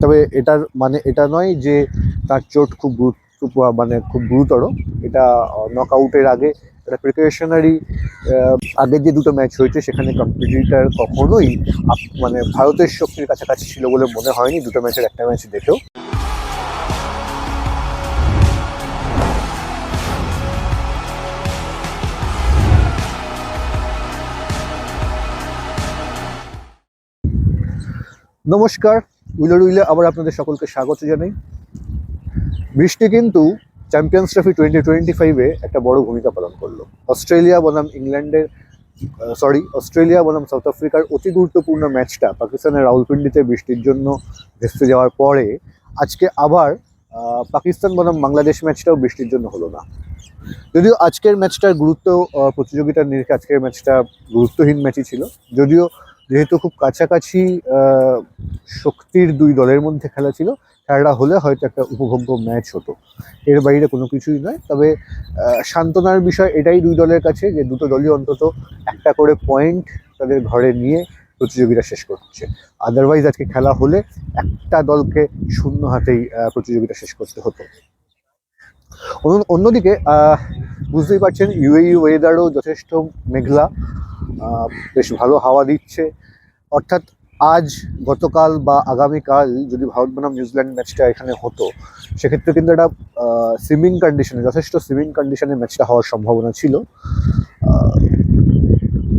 তবে এটার মানে এটা নয় যে তার চোট খুব গুরুত্ব মানে খুব গুরুতর। এটা নক আউটের আগে একটা প্রিপারেশনারি আগের যে দুটো ম্যাচ হয়েছে, সেখানে কম্পিটিটার কখনোই মানে ভারতের শক্তির কাছাকাছি ছিল বলে মনে হয়নি। দুটো ম্যাচের একটা ম্যাচ দেখেও। নমস্কার। উইলার উইলে আবার আপনাদের সকলকে স্বাগত জানাই। বৃষ্টি কিন্তু চ্যাম্পিয়ন্স ট্রফি টোয়েন্টি টোয়েন্টি ফাইভে একটা বড় ভূমিকা পালন করল। অস্ট্রেলিয়া বনাম ইংল্যান্ডের সরি অস্ট্রেলিয়া বনাম সাউথ আফ্রিকার অতি গুরুত্বপূর্ণ ম্যাচটা পাকিস্তানের রাউলপিন্ডিতে বৃষ্টির জন্য ভেস্তে যাওয়ার পরে আজকে আবার পাকিস্তান বনাম বাংলাদেশ ম্যাচটাও বৃষ্টির জন্য হলো না। যদিও আজকের ম্যাচটার গুরুত্ব প্রতিযোগিতার নিরিখে আজকের ম্যাচটা গুরুত্বহীন ম্যাচই ছিল। যদিও যেহেতু খুব কাছাকাছি শক্তির দুই দলের মধ্যে খেলা ছিল, খেলাটা হলে হয়তো একটা উপভোগ্য ম্যাচ হতো। এর বাইরে কোনো কিছুই নয়। তবে সান্ত্বনার বিষয় এটাই দুই দলের কাছে যে দুটো দলই অন্তত একটা করে পয়েন্ট তাদের ঘরে নিয়ে প্রতিযোগিতা শেষ করছে। আদারওয়াইজ আজকে খেলা হলে একটা দলকে শূন্য হাতেই প্রতিযোগিতা শেষ করতে হতো। অন্য- অন্যদিকে বুঝতেই পারছেন ইউএই ওয়েদারও যথেষ্ট মেঘলা বেশ ভালো হাওয়া দিচ্ছে। অর্থাৎ আজ গতকাল বা আগামীকাল যদি ভারত বনাম নিউজিল্যান্ড ম্যাচটা এখানে হতো সেক্ষেত্রে কিন্তু একটা সুইমিং কন্ডিশনে যথেষ্ট সুইমিং কন্ডিশনে ম্যাচটা হওয়ার সম্ভাবনা ছিল।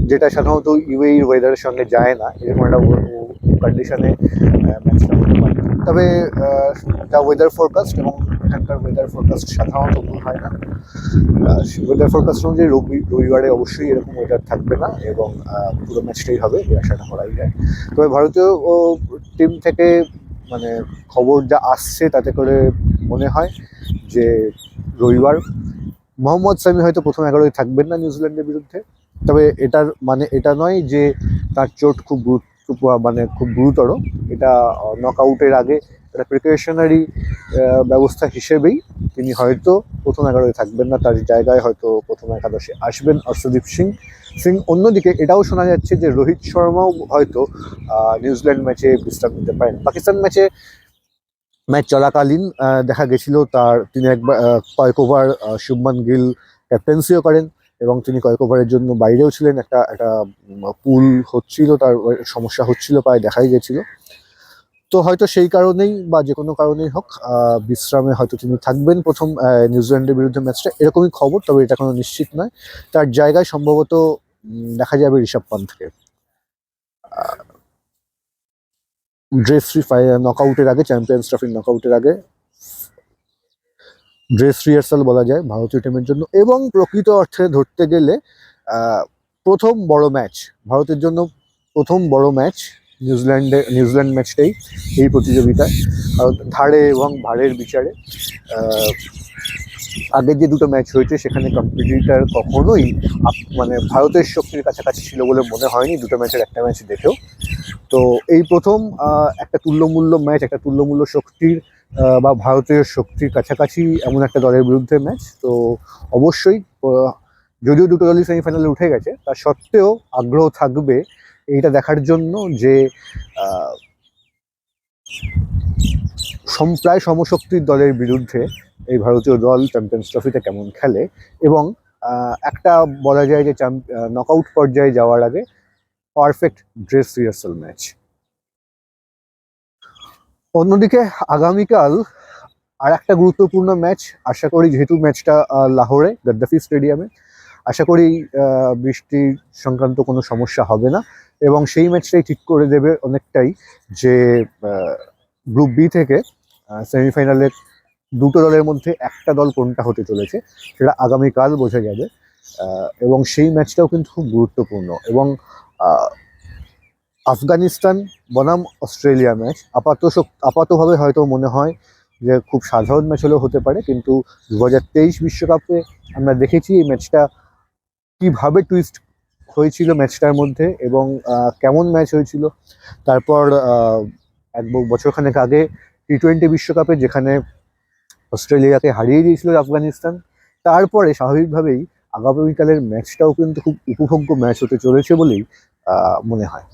যেটা সাধারণত ইউএই ওয়েদারের সঙ্গে যায় না এরকম একটা কন্ডিশনে ম্যাচটা হতে পারে। তবে আহ, যা ওয়েদার ফোরকাস্ট এবং এখানকার ওয়েদার ফোরকাস্ট সাধারণত ভুল হয় না। ওয়েদার ফোরকাস্ট অনুযায়ী রবি, রবিবারে অবশ্যই এরকম ওয়েদার থাকবে না এবং পুরো ম্যাচটাই হবে, এই আশাটা করাই যায়। তবে ভারতীয় টিম থেকে মানে খবর যা আসছে তাতে করে মনে হয় যে রবিবার মোহাম্মদ সামি হয়তো প্রথম এগারোয় থাকবেন না নিউজিল্যান্ডের বিরুদ্ধে। তবে এটার মানে এটা নয় যে তার চোট খুব গুরুত্ব মানে খুব গুরুতর। এটা নক আউটের আগে একটা প্রিপারেশনারি ব্যবস্থা হিসেবেই তিনি হয়তো প্রথম এগারোয় থাকবেন না, তার জায়গায় হয়তো প্রথম একাদশে আসবেন অর্শদীপ সিং। সিং অন্যদিকে এটাও শোনা যাচ্ছে যে রোহিত শর্মাও হয়তো নিউজিল্যান্ড ম্যাচে বিশ্রাম নিতে পারেন। পাকিস্তান ম্যাচে ম্যাচ চলাকালীন দেখা গেছিল তার তিনি একবার কয়েক ওভার শুভমান গিল ক্যাপ্টেন্সিও করেন এবং তিনি কয়েক ওভারের জন্য বাইরেও ছিলেন। একটা একটা পুল হচ্ছিল, তার সমস্যা হচ্ছিল, প্রায় দেখাই গেছিল। তো হয়তো সেই কারণেই বা যে কোনো কারণেই হোক বিশ্রামে হয়তো তিনি থাকবেন প্রথম নিউজিল্যান্ডের বিরুদ্ধে ম্যাচটা। এরকমই খবর, তবে এটা কোনো নিশ্চিত নয়। তার জায়গায় সম্ভবত দেখা যাবে ঋষভ পান্থকে। ফ্রি নকআউটের আগে চ্যাম্পিয়ন্স ট্রফির নকআউটের আগে ড্রেস রিহার্সাল বলা যায় ভারতীয় টিমের জন্য। এবং প্রকৃত অর্থে ধরতে গেলে প্রথম বড় ম্যাচ ভারতের জন্য প্রথম বড় ম্যাচ নিউজিল্যান্ডে, নিউজিল্যান্ড ম্যাচটাই এই প্রতিযোগিতায়। কারণ ধারে এবং ভারের বিচারে আগের যে দুটো ম্যাচ হয়েছে, সেখানে কম্পিটিটার কখনোই মানে ভারতের শক্তির কাছাকাছি ছিল বলে মনে হয়নি। দুটো ম্যাচের একটা ম্যাচ দেখেও। তো এই প্রথম একটা তুল্যমূল্য ম্যাচ একটা তুল্যমূল্য শক্তির বা ভারতীয় শক্তির কাছাকাছি এমন একটা দলের বিরুদ্ধে ম্যাচ তো অবশ্যই যদিও দুটো দলই সেমিফাইনালে উঠে গেছে, তা সত্ত্বেও আগ্রহ থাকবে এইটা দেখার জন্য যে আহ, সম প্রায় সমশক্তির দলের বিরুদ্ধে এই ভারতীয় দল চ্যাম্পিয়ন্স ট্রফিতে কেমন খেলে এবং একটা বলা যায় যে নকআউট পর্যায়ে যাওয়ার আগে পারফেক্ট ড্রেস রিহার্সাল ম্যাচ অন্যদিকে আগামীকাল আর একটা গুরুত্বপূর্ণ ম্যাচ আশা করি যেহেতু ম্যাচটা লাহোরে গদ্দাফি স্টেডিয়ামে আশা করি বৃষ্টির সংক্রান্ত কোনো সমস্যা হবে না। এবং সেই ম্যাচটাই ঠিক করে দেবে অনেকটাই যে গ্রুপ বি থেকে সেমিফাইনালে দুটো দলের মধ্যে একটা দল কোনটা হতে চলেছে সেটা আগামীকাল বোঝা যাবে। এবং সেই ম্যাচটাও কিন্তু খুব গুরুত্বপূর্ণ। এবং আফগানিস্তান, বনাম, অস্ট্রেলিয়া ম্যাচ আপাত আপাতভাবে হয়তো মনে হয় যে খুব সাধারণ ম্যাচ হলেও হতে পারে। কিন্তু দু বিশ্বকাপে আমরা দেখেছি এই ম্যাচটা কীভাবে টুইস্ট হয়েছিল ম্যাচটার মধ্যে এবং কেমন ম্যাচ হয়েছিল? তারপর এক বছরখানেক আগে টি টোয়েন্টি বিশ্বকাপে যেখানে অস্ট্রেলিয়াকে হারিয়ে দিয়েছিল আফগানিস্তান, তারপরে স্বাভাবিকভাবেই আগামীকালের ম্যাচটাও কিন্তু খুব উপভোগ্য ম্যাচ হতে চলেছে বলেই মনে হয়।